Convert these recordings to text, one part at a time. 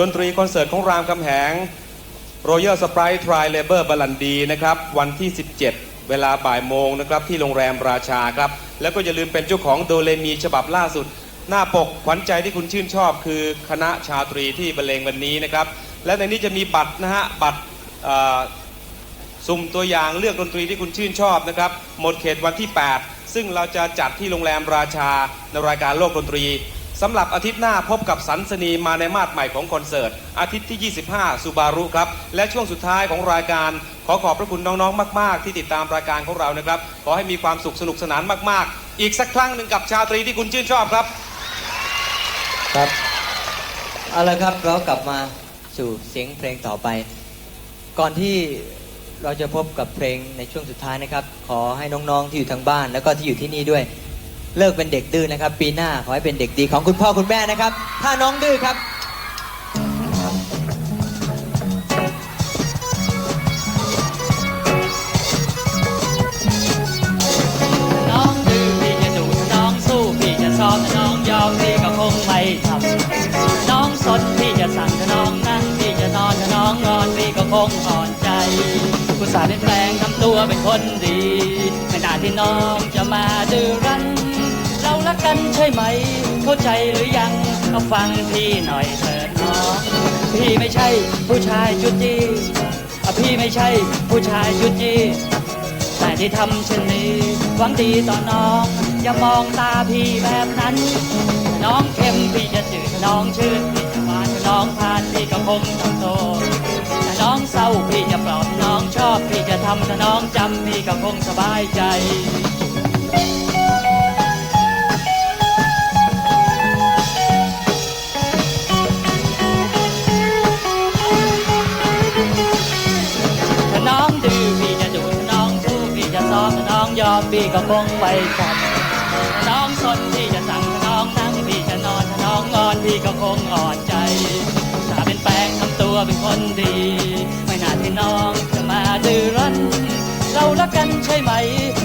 ดนตรีคอนเสิร์ตของรามคำแหง Royal Sprite Tri Labor บาลันดีนะครับ วันที่ 17 เวลาบ่ายโมงนะครับ ที่โรงแรมราชาครับ แล้วก็อย่าลืมเป็นเจ้าของโดเลมีฉบับล่าสุด หน้าปกขวัญใจที่คุณชื่นชอบ คือคณะชาตรีที่บรรเลงวันนี้นะครับ และในนี้จะมีบัตรนะฮะ บัตรสุ่มตัวอย่างเลือกดนตรีที่คุณชื่นชอบนะครับ หมดเขตวันที่ 8 ซึ่งเราจะจัดที่โรงแรมราชาในรายการโลกดนตรี สำหรับอาทิตย์หน้าพบกับสันสนีมาในมาดใหม่ของคอนเสิร์ต อาทิตย์ที่ 25สุบารุครับ และช่วงสุดท้ายของรายการขอขอบพระคุณน้องๆ มาก ๆ ที่ติดตามรายการของเรานะครับ ขอให้มีความสุขสนุกสนานมาก ๆ อีกสักครั้งหนึ่งกับชาตรีที่คุณชื่นชอบครับ ครับเอาละครับเรากลับมาสู่เสียงเพลงต่อไป ก่อนที่เราจะพบกับเพลงในช่วงสุดท้ายนะครับ ขอให้น้องๆที่อยู่ทางบ้าน แล้วก็ที่อยู่ที่นี่ด้วย เลิกเป็นเด็กดื้อนะครับ ปีหน้าขอให้เป็นเด็กดีของคุณพ่อคุณแม่นะครับ ถ้าน้องดื้อครับน้องดื้อพี่จะดุถ้าน้องสู้พี่จะซ้อมถ้าน้องยอมพี่ก็คงไม่ทำน้องสนพี่จะสั่งถ้าน้องนั่งพี่จะนอนถ้าน้องนอนพี่ก็คงอ่อนใจกุศลเป็นแปลงทำตัวเป็นคนดีไม่น่าที่น้องจะมาดื้อรั้น กันใช่ไหม เข้าใจหรือยังก็ฟังพี่หน่อยเถิดน้องพี่ไม่ใช่ผู้ชายจุดจีอะพี่ไม่ใช่ผู้ชายจุดจี้แต่ที่ทำเช่นนี้หวังดีต่อน้อง อย่ามองตาพี่แบบนั้น น้องเข้มพี่จะจืดน้องชื่นพี่จะหวานน้องทานพี่ก็คงต้องโตถ้าน้องเศร้าพี่จะปลอบน้องชอบพี่จะทำถ้าน้องจำพี่ก็คงสบายใจ ยอมพี่ก็คงไม่ทำถ้าน้องสนพี่จะสั่งน้องนั่งพี่จะนอนน้องงอนพี่ก็คงอ่อนใจถ้าเป็นแปลงทำตัวเป็นคนดี ไม่น่าที่น้องจะมาดื้อรั้นเรารักกันใช่ไหม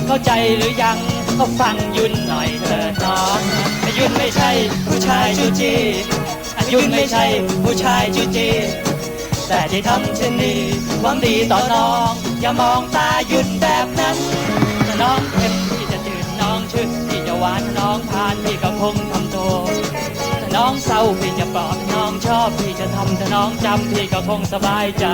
เข้าใจหรือยังก็ฟังยุ่นหน่อยเถิดน้องยุ่นไม่ใช่ผู้ชายจูจียุ่นไม่ใช่ผู้ชายจูจีแต่ที่ทำเช่นนี้หวังดีต่อน้อง อย่ามองตาหยุ่นแบบนั้น น้องเค็มพี่จะจืดน้องชื่นพี่จะหวานน้องทานพี่ก็คงทำตัวถ้าน้องเศร้าพี่จะปลอบน้องชอบพี่จะทำถ้าน้องจำพี่ก็คงสบายใจ